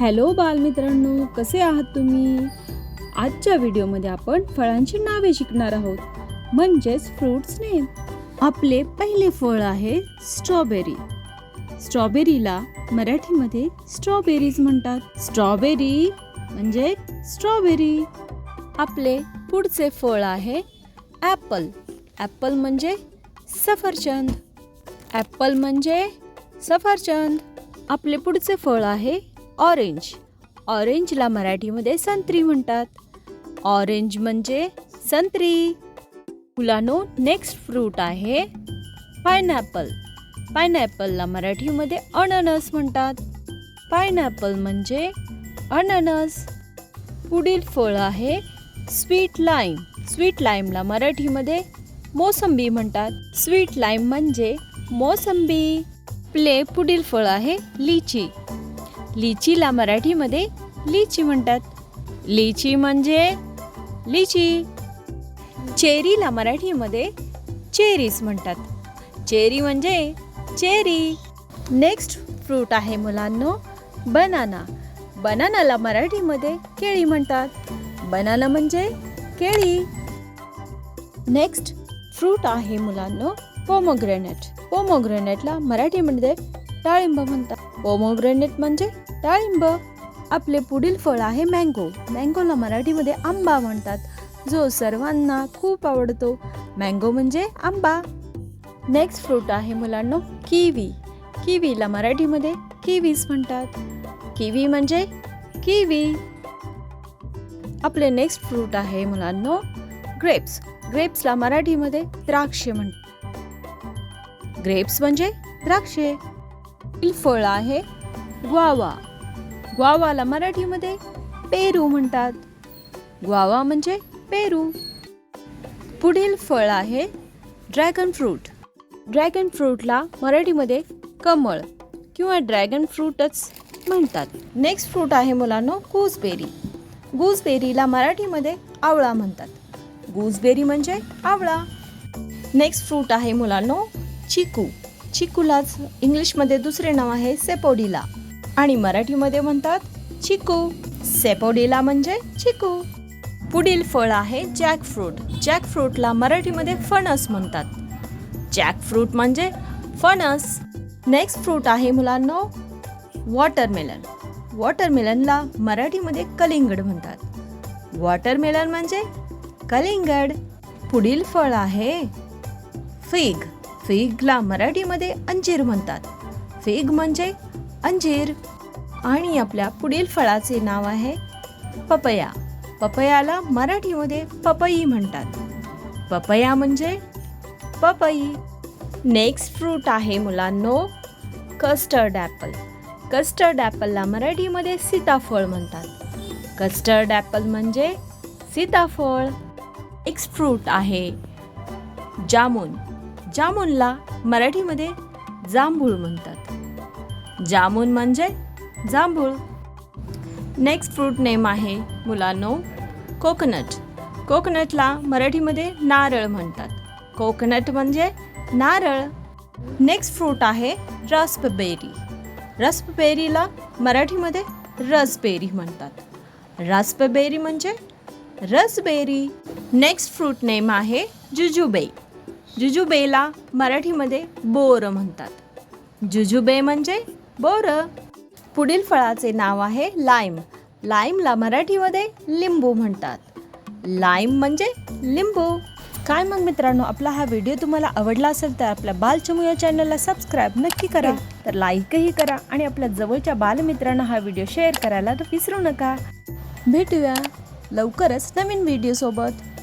Hello बालमित्रांनो कसे आहात तुम्ही? आजच्या व्हिडिओमध्ये आपण फळांची नावे शिकणार आहोत. म्हणजेच फ्रूट्स नेम आपले पहिले फळ आहे स्ट्रॉबेरी स्ट्रॉबेरीला मराठीमध्ये स्ट्रॉबेरीज म्हणतात. स्ट्रॉबेरी म्हणजे स्ट्रॉबेरी आपले पुढचे फळ आहे ॲपल ॲपल म्हणजे सफरचंद. ॲपल म्हणजे सफरचंद. आपले पुढचे फळ आहे ऑरेंज ऑरेंजला मराठीमध्ये संत्री म्हणतात. ऑरेंज म्हणजे संत्री. मुलानो नेक्स्ट फ्रूट आहे पायनॅपल पायनॅपलला मराठीमध्ये अननस म्हणतात. पायनॅपल म्हणजे अननस. पुढील फळ आहे स्वीट लाईम स्वीट लाईमला मराठीमध्ये मोसंबी म्हणतात. स्वीट लाईम म्हणजे मोसंबी. प्ले पुढील फळ आहे लिची. लिचीला मराठीमध्ये लिची म्हणतात. लिची म्हणजे लिची. चेरीला मराठीमध्ये चेरीज म्हणतात. चेरी म्हणजे चेरी. नेक्स्ट फ्रूट आहे मुलांनो बनाना. बनानाला मराठीमध्ये केळी म्हणतात. बनाना म्हणजे केळी. नेक्स्ट फ्रूट आहे मुलांनो. पोमोग्रेनेट पोमोग्रेनेटला मराठीमध्ये डाळिंब म्हणतात. पोमोग्रेनेट म्हणजे डाळिंब. आपले पुढील फळ आहे मँगो मँगोला मराठीमध्ये आंबा म्हणतात. जो सर्वांना खूप आवडतो. मँगो म्हणजे आंबा. नेक्स्ट फ्रूट आहे मुलांनो किवी किवीला मराठीमध्ये किवीज म्हणतात. किवी म्हणजे किवी आपले नेक्स्ट फ्रूट आहे मुलांनो ग्रेप्स. ग्रेप्सला मराठीमध्ये द्राक्षे म्हणतात ग्रेप्स म्हणजे द्राक्षे. फळ आहे ग्वावा. ग्वावाला मराठीमध्ये पेरू म्हणतात. ग्वावा म्हणजे पेरू. पुढील फळ आहे ड्रॅगन फ्रूट. ड्रॅगन फ्रूटला मराठीमध्ये कमळ किंवा ड्रॅगन फ्रूटच म्हणतात. नेक्स्ट फ्रूट आहे मुलांनो गूसबेरी. गूसबेरीला मराठीमध्ये आवळा म्हणतात. गुजबेरी म्हणजे आवळा. नेक्स्ट फ्रूट आहे मुलांनो चिकू. चिकूलाच इंग्लिशमध्ये दुसरे नाव आहे सेपोडीला. आणि मराठीमध्ये म्हणतात चिकू. सेपोडीला म्हणजे चिकू. पुढील फळ आहे जॅक फ्रूट जॅक फ्रूटला मराठीमध्ये फणस म्हणतात. जॅक फ्रूट म्हणजे फणस. नेक्स्ट फ्रूट आहे मुलांनो वॉटरमेलन वॉटरमेलनला मराठीमध्ये कलिंगड म्हणतात. वॉटरमेलन म्हणजे कलिंगड पुढील फळ आहे. फिग फिगला मराठीमध्ये अंजीर म्हणतात. फिग म्हणजे अंजीर आणि आपल्या पुढील फळाचे नाव आहे पपया. पपयाला मराठीमध्ये पपई म्हणतात. पपया म्हणजे पपई. नेक्स्ट फ्रूट आहे मुलांनो कस्टर्ड ॲपल. कस्टर्ड ॲपलला मराठीमध्ये सीताफळ म्हणतात. कस्टर्ड ॲपल म्हणजे सीताफळ. एक्स फ्रूट आहे. जामून. जामूनला मराठीमध्ये जांभूळ म्हणतात. जामून म्हणजे जांभूळ. नेक्स्ट फ्रूट नेम आहे मुलांनो कोकोनट कोकोनटला मराठीमध्ये नारळ म्हणतात. कोकोनट म्हणजे नारळ. नेक्स्ट फ्रूट आहे रसबेरी रसबेरीला मराठीमध्ये रसबेरी म्हणतात. रसबेरी म्हणजे रसबेरी. नेक्स्ट फ्रूट नेम आहे जुजुबे. जुजुबेला मराठीमध्ये बोर म्हणतात. जुजुबे म्हणजे बोर. पुढील फळाचे नाव आहे लाईम. लाईमला मराठीमध्ये लिंबू म्हणतात. लाईम म्हणजे लिंबू. काय मग मित्रांनो आपला हा व्हिडिओ तुम्हाला आवडला असेल तर आपल्या बालचमू या चॅनलला सबस्क्राईब नक्की करा. तर लाईकही करा आणि आपल्या जवळच्या बालमित्रांना हा व्हिडिओ शेअर करायला तर विसरू नका. भेटूया. लवकरच नवीन व्हिडिओसोबत